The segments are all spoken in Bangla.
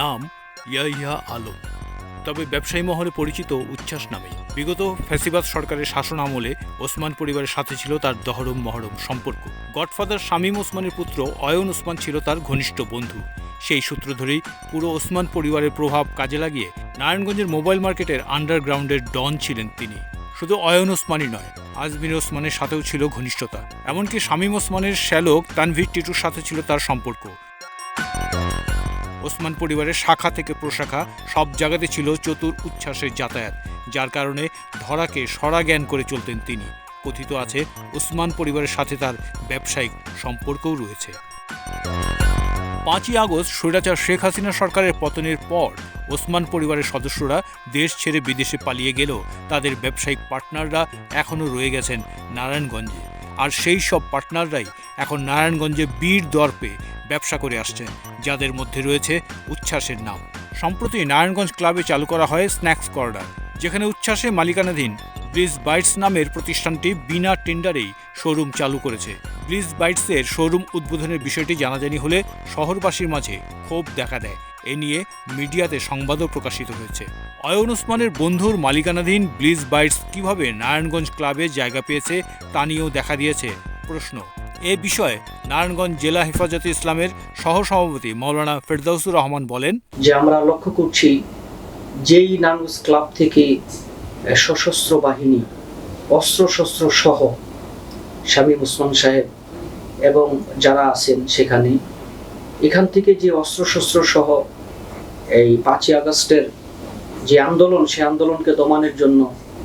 নাম ইয়াহিয়া আলম। তবে ব্যবসায়ী মহলে পরিচিত উচ্ছ্বাস নামে বিগত ফ্যাসিবাদ সরকারের শাসন আমলে ওসমান পরিবারের সাথে ছিল তার দহরম মহরম সম্পর্ক। গডফাদার শামীম ওসমানের পুত্র অয়ন ওসমান ছিল তার ঘনিষ্ঠ বন্ধু। সেই সূত্র ধরেই পুরো ওসমান পরিবারের প্রভাব কাজে লাগিয়ে নারায়ণগঞ্জের মোবাইল মার্কেটের আন্ডারগ্রাউন্ডের ডন ছিলেন তিনি। শুধু অয়ন ওসমানই নয়, আজমির ওসমানের সাথেও ছিল ঘনিষ্ঠতা। এমনকি শামীম ওসমানের শ্যালক তানভীর টিটুর সাথে ছিল তার সম্পর্ক। ওসমান পরিবারের শাখা থেকে প্রশাখা সব জায়গাতে ছিল চতুর উচ্ছ্বাসের যাতায়াত, যার কারণে ধরাকে সরা জ্ঞান করে চলতেন তিনি। কথিত আছে, ওসমান পরিবারের সাথে তার ব্যবসায়িক সম্পর্কও রয়েছে। পাঁচই আগস্ট স্বৈরাচার শেখ হাসিনা সরকারের পতনের পর ওসমান পরিবারের সদস্যরা দেশ ছেড়ে বিদেশে পালিয়ে গেলেও তাদের ব্যবসায়িক পার্টনাররা এখনও রয়ে গেছেন নারায়ণগঞ্জে। আর সেই সব পার্টনাররাই এখন নারায়ণগঞ্জে বীর দর্পে ব্যবসা করে আসছেন যাদের মধ্যে রয়েছে উচ্ছ্বাসের নাম। সম্প্রতি নারায়ণগঞ্জ ক্লাবে চালু করা হয় স্ন্যাক্স কর্নার, যেখানে উচ্ছ্বাসে মালিকানাধীন ব্লিজ বাইটস নামের প্রতিষ্ঠানটি বিনা টেন্ডারেই শোরুম চালু করেছে। ব্লিজ বাইটসের শোরুম উদ্বোধনের বিষয়টি জানাজানি হলে শহরবাসীর মাঝে ক্ষোভ দেখা দেয়। এ নিয়ে মিডিয়াতে সংবাদও প্রকাশিত হয়েছে। অয়ন ওসমানের বন্ধুর মালিকানাধীন ব্লিজ বাইটস কীভাবে নারায়ণগঞ্জ ক্লাবে জায়গা পেয়েছে তা নিয়েও দেখা দিয়েছে প্রশ্ন। এ বিষয়ে নারায়ণগঞ্জ জেলা হেফাজতে ইসলামের সহসভাপতি মৌলানা ফেরদাউসুর রহমান বলেন, যে আমরা লক্ষ্য করছি যেই নানুস ক্লাব থেকে সশস্ত্র বাহিনী অস্ত্র শস্ত্র সহ শামীম ওসমান সাহেব এবং যারা আছেন সেখানে, এখান থেকে যে অস্ত্র শস্ত্র সহ এই পাঁচই আগস্টের যে আন্দোলন, সে আন্দোলনকে দমানের জন্য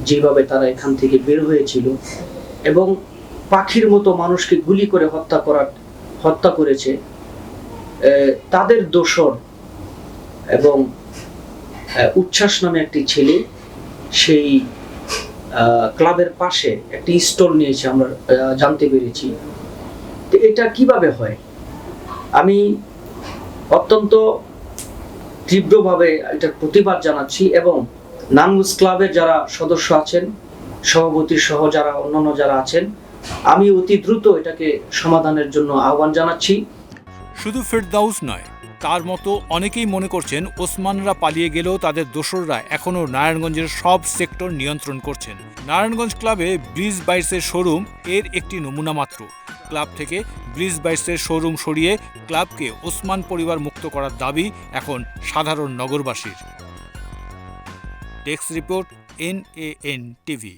যেভাবে তারা এখান থেকে বের হয়েছিল এবং পাখির মতো মানুষকে গুলি করে হত্যা করার, হত্যা করেছে তাদের দোষর এবং উচ্ছ্বাস নামে একটি ছেলে, সেই ক্লাবের পাশে একটি স্টল নিয়েছে আমরা জানতে পেরেছি। তো এটা কীভাবে হয়? আমি অত্যন্ত তীব্রভাবে এটার প্রতিবাদ জানাচ্ছি এবং নানগুস ক্লাবের যারা সদস্য আছেন, সভাপতি সহ যারা অন্যান্য যারা আছেন আমি অতি দ্রুত এটাকে সমাধানের জন্য আহ্বান জানাচ্ছি। শুধু ফেরদাউস নয়, তার মতো অনেকেই মনে করছেন ওসমানরা পালিয়ে গেলেও তাদের দোসররা এখনও নারায়ণগঞ্জের সব সেক্টর নিয়ন্ত্রণ করছেন। নারায়ণগঞ্জ ক্লাবে ব্রিজ বাইসের শোরুম এর একটি নমুনা মাত্র। ক্লাব থেকে ব্রিজ বাইসের শোরুম সরিয়ে ক্লাবকে ওসমান পরিবার মুক্ত করার দাবি এখন সাধারণ নগরবাসীর। Desk report N A N TV.